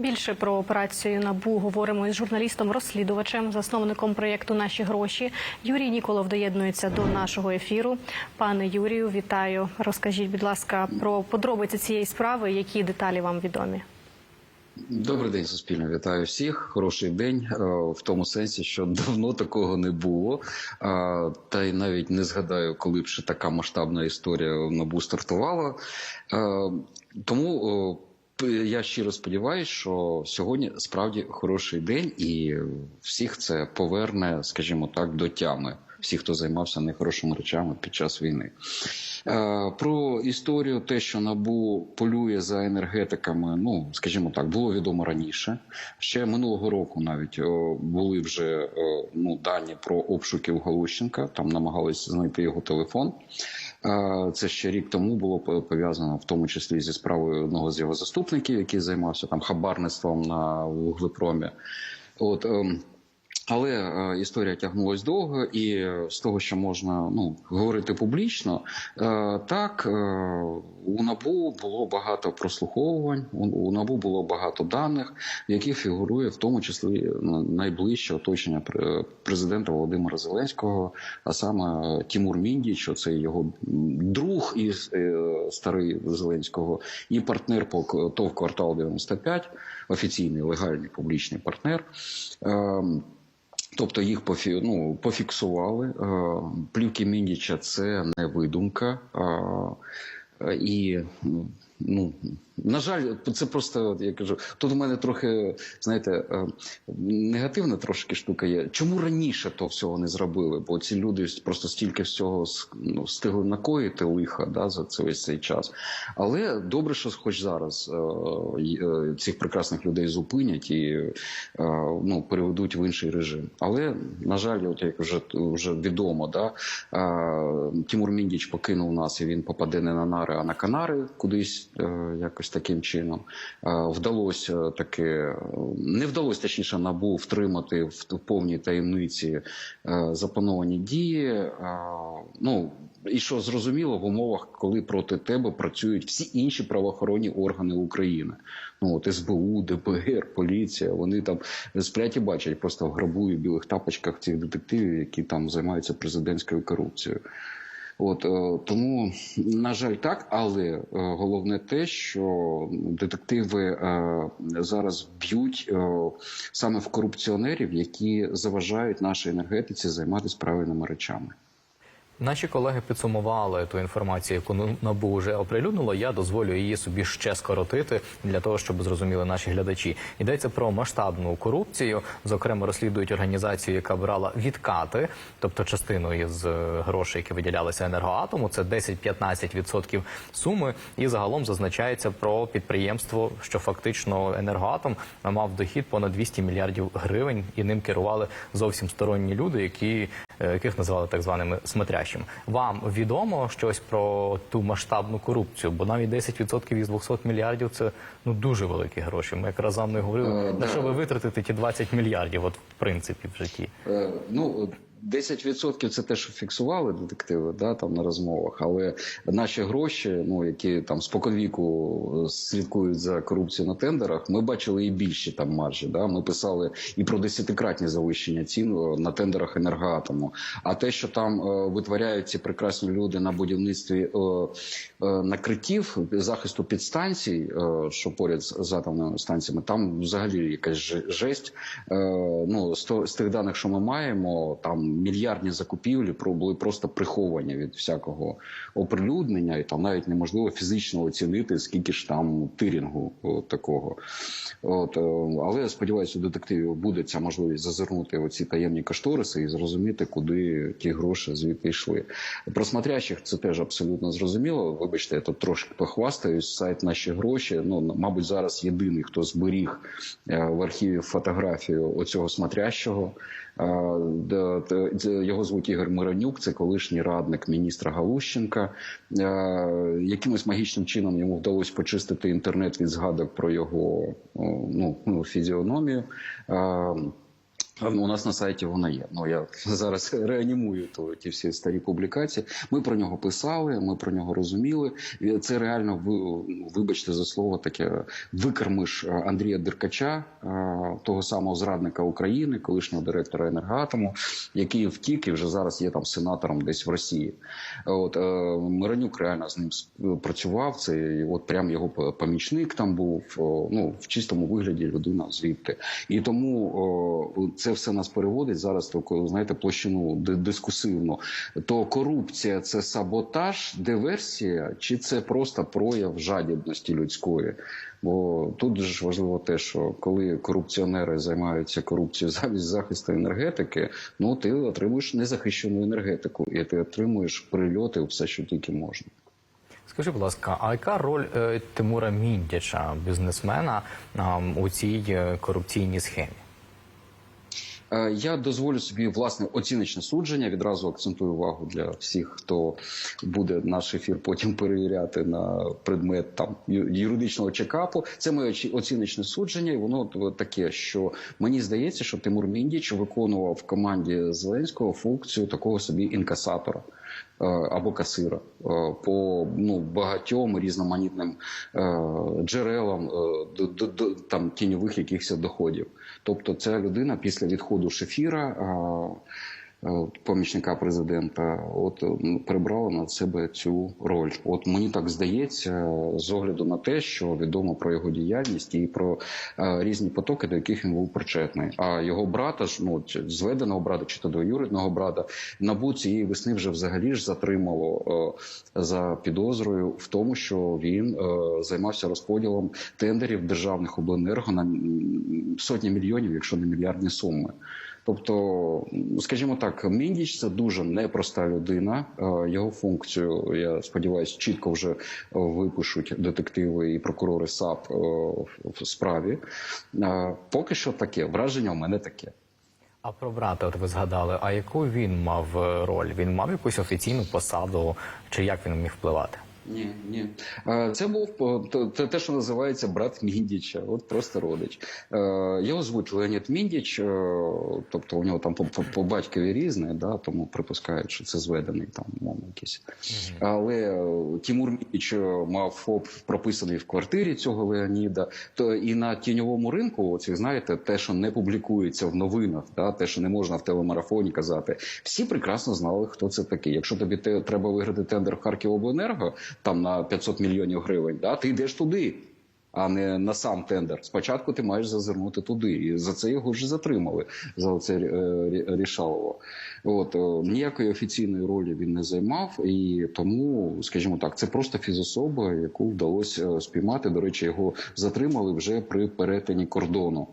Більше про операцію НАБУ говоримо із журналістом-розслідувачем, засновником проєкту Наші гроші. Юрій Ніколов доєднується до нашого ефіру. Пане Юрію, вітаю. Розкажіть, будь ласка, про подробиці цієї справи, які деталі вам відомі. Добрий день, суспільно. Вітаю всіх. Хороший день е, в тому сенсі, що давно такого не було. Та й навіть не згадаю, коли б ще така масштабна історія набу стартувала. Е, Тому е, я щиро сподіваюся, що сьогодні справді хороший день, і всіх це поверне, скажімо так, до тями. Всі, хто займався нехорошими речами під час війни. Е, Про історію, те, що набу полює за енергетиками, ну скажімо так, було відомо раніше. Ще минулого року навіть були вже ну дані про обшуки в Галущенка. Там намагалися знайти його телефон. Це ще рік тому було пов'язано в тому числі зі справою одного з його заступників, який займався там хабарництвом на вуглепромі. От ем, але е, історія тягнулась довго, і е, з того, що можна ну говорити публічно, е, так е, у набу було багато прослуховувань. У, у набу було багато даних, в яких фігурує в тому числі е, найближче оточення пр- президента Володимира Зеленського, а саме е, Тімур Міндіч, це його друг і е, старий Зеленського, і партнер по ТОВ квартал 95, офіційний легальний публічний партнер. Е, Тобто їх пофі, ну, пофіксували. Е, Плівки Міндіча це не видумка. Е, І ну на жаль, це просто я кажу. Тут у мене трохи знаєте е, негативна трошки штука є. Чому раніше то всього не зробили? Бо ці люди просто стільки всього ну, встигли накоїти лиха да, за цей цей час. Але добре, що хоч зараз е, е, цих прекрасних людей зупинять і ну, переведуть в інший режим. Але на жаль, от як вже вже відомо, да, Тимур Міндіч покинув нас і він попаде не на нари, а на Канари кудись якось таким чином. Е, Вдалося таки, не вдалося точніше набу втримати в, повній таємниці е, заплановані дії. Е, Ну і що зрозуміло в умовах, коли проти тебе працюють всі інші правоохоронні органи України. Ну от СБУ, ДБР, поліція. Вони там сплять і бачать просто в гробу і білих тапочках цих детективів, які там займаються президентською корупцією. От е, тому, на жаль, так, але е, головне те, що детективи е, зараз б'ють саме в корупціонерів, які заважають нашій енергетиці займатися правильними речами. Наші колеги підсумували ту інформацію, яку НАБУ вже оприлюднило. Я дозволю її собі ще скоротити для того, щоб зрозуміли наші глядачі. Йдеться про масштабну корупцію. Зокрема, розслідують організацію, яка брала відкати, тобто частину із е, грошей, які виділялися енергоатому. Це 10-15% суми. І загалом зазначається про підприємство, що фактично енергоатом мав дохід понад 200 мільярдів гривень, і ним керували зовсім сторонні люди, які е, яких називали так званими смотрящими. Вам відомо щось про ту масштабну корупцію? Бо навіть 10% із 200 мільярдів це ну дуже великі гроші. Ми якраз з Анною говорили, Е, на що ви витратите ті 20 мільярдів, от в принципі в житті. Е, Ну 10% це те, що фіксували детективи, да там на розмовах. Але наші гроші, ну які там споконвіку слідкують за корупцією на тендерах, ми бачили і більші там маржі. Да, ми писали і про десятикратні завищення цін е, на тендерах енергоатому. А те, що там е, витворяють ці прекрасні люди на будівництві е, е, накриттів захисту підстанцій, е, що поряд з атомними станціями, там взагалі якась же- жесть. Е, ну з, то- з тих даних, що ми маємо, там мільярдні закупівлі були просто приховані від всякого оприлюднення, і там навіть неможливо фізично оцінити, скільки ж там тирінгу такого. От, е, але сподіваюся, у детективів буде ця можливість зазирнути в ці таємні кошториси і зрозуміти, куди ті гроші звідти йшли. Про смотрящих це теж абсолютно зрозуміло. Вибачте, я тут трошки похвастаюсь. Сайт наші гроші. Ну мабуть, зараз єдиний, хто зберіг е, в архіві фотографію оцього смотрящого. Е, Його звуть Ігор Миронюк, це колишній радник міністра Галущенка. Якимось магічним чином йому вдалося почистити інтернет від згадок про його ну, ну, фізіономію. У нас на сайті вона є. Ну я зараз реанімую то ті всі старі публікації. Ми про нього писали, ми про нього розуміли. Це реально вибачте за слово таке викормиш е, Андрія Деркача, е, того самого зрадника України, колишнього директора енергоатому, який втік і вже зараз є там сенатором десь в Росії. От е, Миронюк реально з ним працював. Це от прям його помічник там був. Ну в чистому вигляді людина звідти. І тому о, це все нас переводить зараз таку, знаєте, площину ди- дискусивну. То корупція це саботаж, диверсія, чи це просто прояв жадібності людської? Бо тут же ж важливо те, що коли корупціонери займаються корупцією замість захисту енергетики, ну ти отримуєш незахищену енергетику, і ти отримуєш прильоти все, що тільки можна. Скажи, будь ласка, а яка роль е, Тимура Міндяча, бізнесмена, у цій е, корупційній схемі? Е, Я дозволю собі власне оціночне судження. Відразу акцентую увагу для всіх, хто буде наш ефір потім перевіряти на предмет там юридичного чекапу. Це моє оціночне судження, і воно таке, що мені здається, що Тимур Міндіч виконував в команді Зеленського функцію такого собі інкасатора. Е, Або касира е, по ну багатьом різноманітним е, джерелам там тіньових якихось доходів. Тобто, ця людина після відходу Шефіра, помічника президента, от м, прибрала на себе цю роль. От мені так здається, з огляду на те, що відомо про його діяльність і про е, різні потоки, до яких він був причетний. А його брата ж ну зведеного брата, чи то двоюрідного брата, набу цієї весни вже взагалі ж затримало е, за підозрою в тому, що він е, займався розподілом тендерів державних обленерго на сотні мільйонів, якщо не мільярдні суми. Тобто, скажімо так, Міндіч це дуже непроста людина. Е, Його функцію, я сподіваюся, чітко вже випишуть детективи і прокурори САП е, в справі. Е, Поки що таке враження у мене таке. А про брата, от ви згадали, а яку він мав роль? Він мав якусь офіційну посаду, чи як він міг впливати? Ні, ні. Це був е, те- те, що називається брат Міндіча, от просто родич. Е, Його звуть Леонід Міндіч, е, тобто у нього там по, по, по батькові різне, да, тому припускають, що це зведений там мовно якийсь. Але Тімур Міндіч мав ФОП прописаний в квартирі цього Леоніда. То і на тіньовому ринку, оці, знаєте, те, що не публікується в новинах, да, те, що не можна в телемарафоні казати, всі прекрасно знали, хто це такий. Якщо тобі те, треба виграти тендер в Харківобленерго, там на 500 мільйонів гривень, да, ти йдеш туди, а не на сам тендер. Спочатку ти маєш зазирнути туди. І за це його вже затримали за це рішалово. От о, ніякої офіційної ролі він не займав, і тому, скажімо так, це просто фізособа, яку вдалося е, спіймати. До речі, його затримали вже при перетині кордону.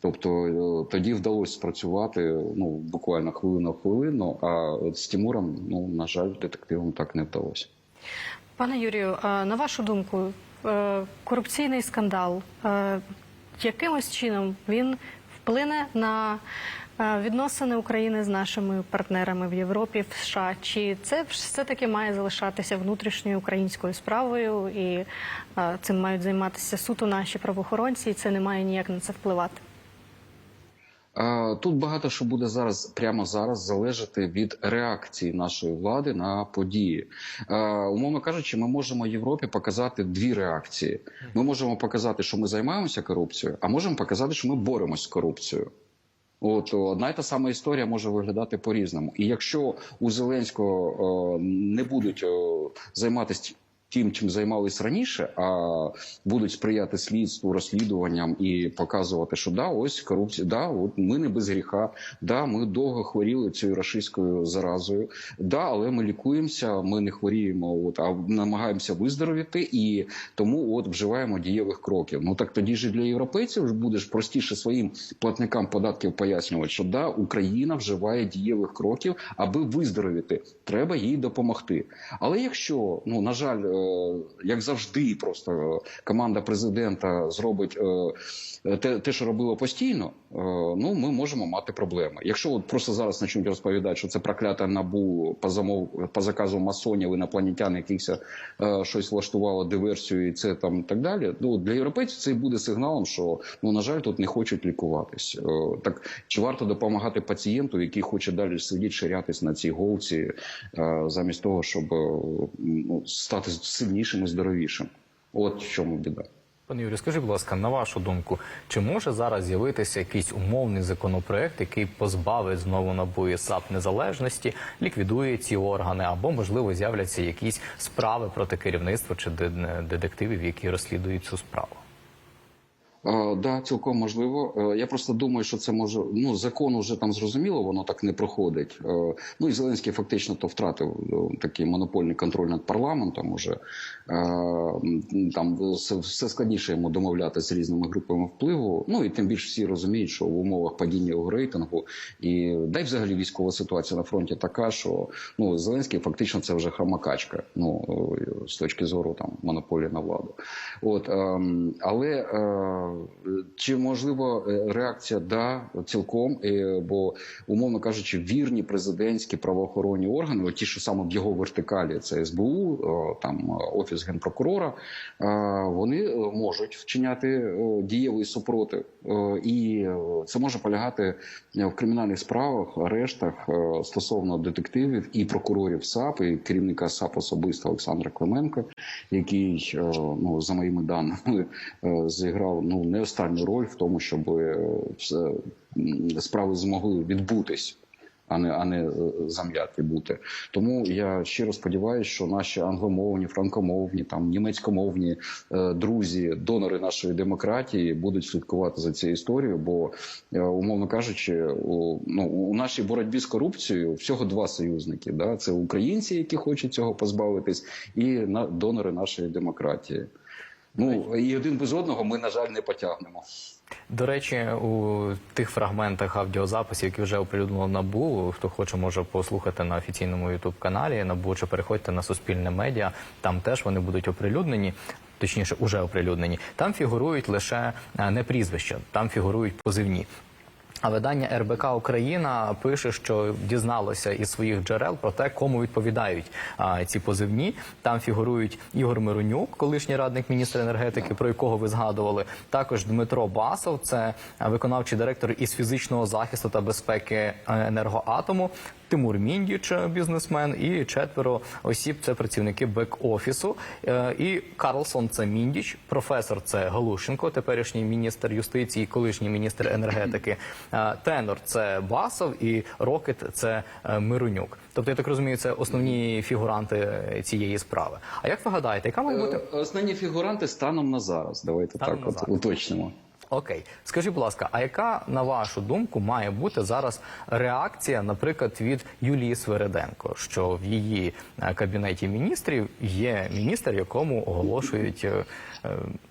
Тобто е, тоді вдалося спрацювати ну буквально хвилину в хвилину. А от з Тимуром, ну на жаль, детективам так не вдалося. Пане Юрію, е, на вашу думку, е, корупційний скандал е, якимось чином він вплине на відносини України з нашими партнерами в Європі, в США? Чи це все таки має залишатися внутрішньою українською справою, і цим мають займатися суто наші правоохоронці, і це не має ніяк на це впливати? Тут багато що буде зараз прямо зараз залежати від реакції нашої влади на події. Умовно кажучи, ми можемо Європі показати дві реакції. Ми можемо показати, що ми займаємося корупцією, а можемо показати, що ми боремось з корупцією. От одна й та сама історія може виглядати по-різному. І якщо у Зеленського не будуть займатися тим, чим займались раніше, а будуть сприяти слідству, розслідуванням і показувати, що да, ось корупція, да, от ми не без гріха, да, ми довго хворіли цією рашистською заразою, да, але ми лікуємося, ми не хворіємо, от а намагаємося виздоровіти, і тому от вживаємо дієвих кроків. Ну так тоді ж для європейців ж буде ж простіше своїм платникам податків пояснювати, що да, Україна вживає дієвих кроків, аби виздоровіти. Треба їй допомогти. Але якщо ну на жаль, е, як завжди, просто е, команда президента зробить е, те, те, що робило постійно, е, ну ми можемо мати проблеми. Якщо от просто зараз почнуть розповідати, що це прокляте набу по замов по заказу масонів, інопланетян, якихось е, щось влаштувало диверсію, і це там так далі. Ну для європейців це і буде сигналом, що ну на жаль, тут не хочуть лікуватись. Е, так чи варто допомагати пацієнту, який хоче далі сидіти, ширятись на цій голці, е, замість того, щоб е, ну, стати сильнішим і здоровішим? От в чому біда. Пане Юрію, скажіть, будь ласка, на вашу думку, чи може зараз з'явитися якийсь умовний законопроект, який позбавить знову набує САП незалежності, ліквідує ці органи, або можливо з'являться якісь справи проти керівництва чи детективів, які розслідують цю справу? Е, да, цілком можливо. Е, Я просто думаю, що це може ну закон уже там зрозуміло, воно так не проходить. Е, Ну і Зеленський фактично то втратив такий монопольний контроль над парламентом. Уже там все, складніше йому домовлятися з різними групами впливу. Ну і тим більше всі розуміють, що в умовах падіння його рейтингу і дай взагалі військова ситуація на фронті така, що ну Зеленський фактично це вже хромакачка. Ну з точки зору там монополії на владу. От ем, але чи можливо е, реакція да цілком, е, бо умовно кажучи, вірні президентські правоохоронні органи, ті, що саме в його вертикалі, це СБУ, там е, офіс генпрокурора, вони можуть вчиняти дієвий супротив, і це може полягати в кримінальних справах, арештах стосовно детективів і прокурорів САП, і керівника САП особисто Олександра Клименка, який ну за моїми даними зіграв ну не останню роль в тому, щоб е, все, справи змогли відбутись. А не а не е, зам'яті бути. Тому я щиро сподіваюся, що наші англомовні, франкомовні, там німецькомовні е, друзі, донори нашої демократії будуть слідкувати за цією історією. Бо е, умовно кажучи, у, ну у нашій боротьбі з корупцією всього два союзники. Да? Це українці, які хочуть цього позбавитись, і на донори нашої демократії. Ну і один без одного ми на жаль не потягнемо. До речі, у тих фрагментах аудіозаписів, які вже оприлюднило набу, хто хоче, може послухати на офіційному ютуб каналі набу чи переходьте на суспільне медіа. Там теж вони будуть оприлюднені. Точніше, уже оприлюднені. Там фігурують лише е, не прізвища, там фігурують позивні. А видання РБК Україна пише, що дізналося із своїх джерел про те, кому відповідають а, ці позивні. Там фігурують Ігор Миронюк, колишній радник міністра енергетики, про якого ви згадували. Також Дмитро Басов, це виконавчий директор із фізичного захисту та безпеки енергоатому. Тимур Міндіч, бізнесмен, і четверо осіб це працівники бек-офісу. Е, І Карлсон це Міндіч, професор це Галушенко, теперішній міністр юстиції, колишній міністр енергетики. Е, Тенор це Басов і Рокет це е, Миронюк. Тобто, я так розумію, це основні фігуранти е, цієї справи. А як ви гадаєте, яка має бути Основні фігуранти станом на зараз. Давайте Станом так от зараз. уточнимо. Окей, скажіть, будь ласка, а яка на вашу думку має бути зараз реакція, наприклад, від Юлії Свереденко, що в її кабінеті міністрів є міністр, якому оголошують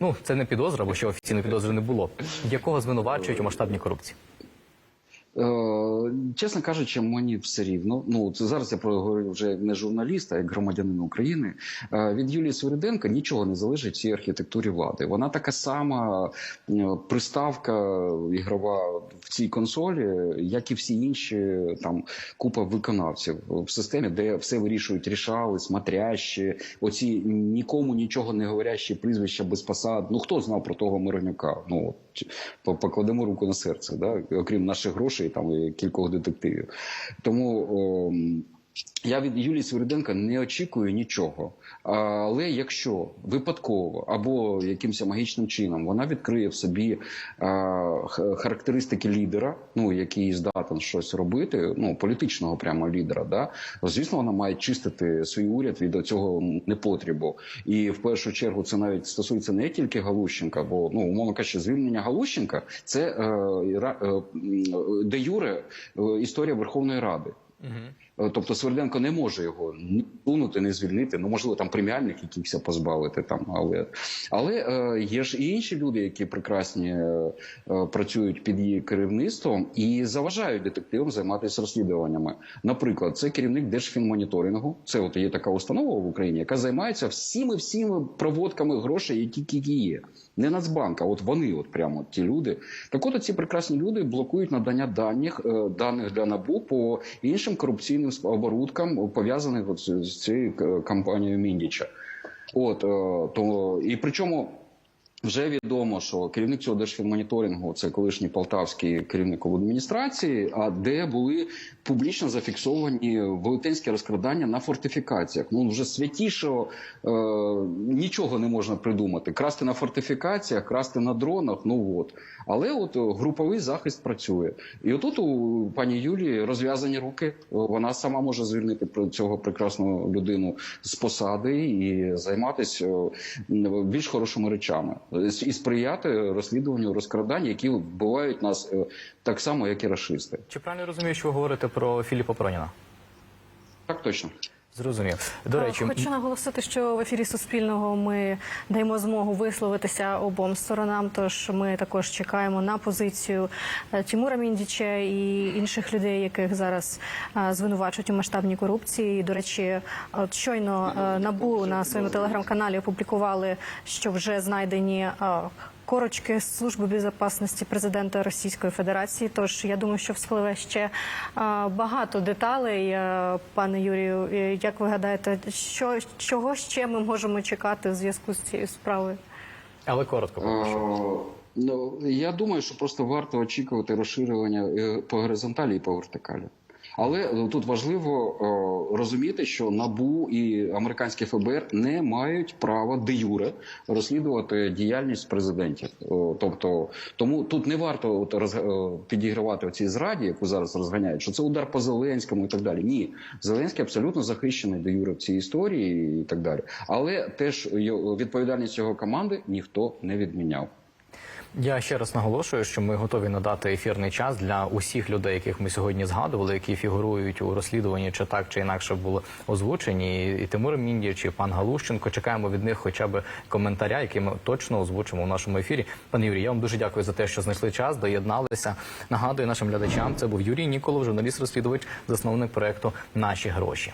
ну це не підозра, бо ще офіційно підозри не було, якого звинувачують у масштабній корупції? Е, чесно кажучи, мені все рівно. Ну це зараз я проговорю вже не журналіст, а як громадянин України. Е, від Юлії Свириденко нічого не залежить цій архітектурі влади. Вона така сама е, приставка ігрова в цій консолі, як і всі інші там купа виконавців в системі, де все вирішують рішали, смотрящі, оці нікому нічого не говорящі прізвища без посад. Ну хто знав про того Миронюка? Ну покладемо руку на серце, да? окрім наших грошей там і кількох детективів. Тому о, я від Юлії Свириденка не очікую нічого. Але якщо випадково або якимось магічним чином вона відкриє в собі характеристики лідера, ну який здатен щось робити, ну політичного прямо лідера, да звісно, вона має чистити свій уряд від цього непотрібу. І в першу чергу це навіть стосується не тільки Галущенка, бо ну умовно кажучи, звільнення Галущенка це е, е, де юре е, історія Верховної Ради. Е, Тобто Сверденко не може його ні сунути, не звільнити. Ну можливо, там преміальних якихось позбавити там, але але е, є ж і інші люди, які прекрасні е, е, працюють під її керівництвом і заважають детективам займатися розслідуваннями. Наприклад, це керівник Держфінмоніторингу. Це от є така установа в Україні, яка займається всіми всіми проводками грошей, які тільки є. Не Нацбанк, а от вони, от прямо ті люди. Так от ці прекрасні люди блокують надання даних, е, даних для НАБУ по іншим корупційним оборудкам, пов'язаних з цією е, кампанією Міндіча. От е, то і причому. Вже відомо, що керівник цього держфінмоніторингу це колишній полтавський керівник адміністрації, а де були публічно зафіксовані велетенські розкрадання на фортифікаціях. Ну вже святішого е, нічого не можна придумати. Красти на фортифікаціях, красти на дронах. Ну от але от е, груповий захист працює. І отут у пані Юлії розв'язані руки. Вона сама може звільнити цього прекрасну людину з посади і займатися е, більш хорошими речами і сприяти розслідуванню розкрадань, які вбивають нас е, так само, як і расисти. Чи правильно розумію, що ви говорите про Філіпа Проніна? Так точно. Зрозумів. До речі, хочу наголосити, що в ефірі Суспільного ми даємо змогу висловитися обом сторонам. Тож ми також чекаємо на позицію е, Тимура Міндіча і інших людей, яких зараз е, звинувачують у масштабній корупції. І, до речі, от щойно е, набу на своєму телеграм-каналі опублікували, що вже знайдені. Корочки з служби безпечності президента Російської Федерації. Тож я думаю, що вспливе ще багато деталей, е, пане Юрію. Як ви гадаєте, що чого ще ми можемо чекати в зв'язку з цією справою? але коротко. Е, Ну я думаю, що просто варто очікувати розширювання е, по горизонталі і по вертикалі. Але е, тут важливо е, розуміти, що набу і американське ФБР не мають права де юре розслідувати діяльність президентів. Тобто, тому тут не варто роз, е, підігравати оцій зраді, яку зараз розганяють, що це удар по Зеленському і так далі. Ні, Зеленський абсолютно захищений де юре в цій історії і так далі. Але теж відповідальність його команди ніхто не відміняв. Я ще раз наголошую, що ми готові надати ефірний час для усіх людей, яких ми сьогодні згадували, які фігурують у розслідуванні, чи так чи інакше були озвучені. І Тимур Міндіч, і пан Галущенко. Чекаємо від них хоча б коментаря, який ми точно озвучимо в нашому ефірі. Пане Юрій, я вам дуже дякую за те, що знайшли час, доєдналися. Нагадую нашим глядачам. Це був Юрій Ніколов, журналіст-розслідувач, засновник проекту Наші гроші.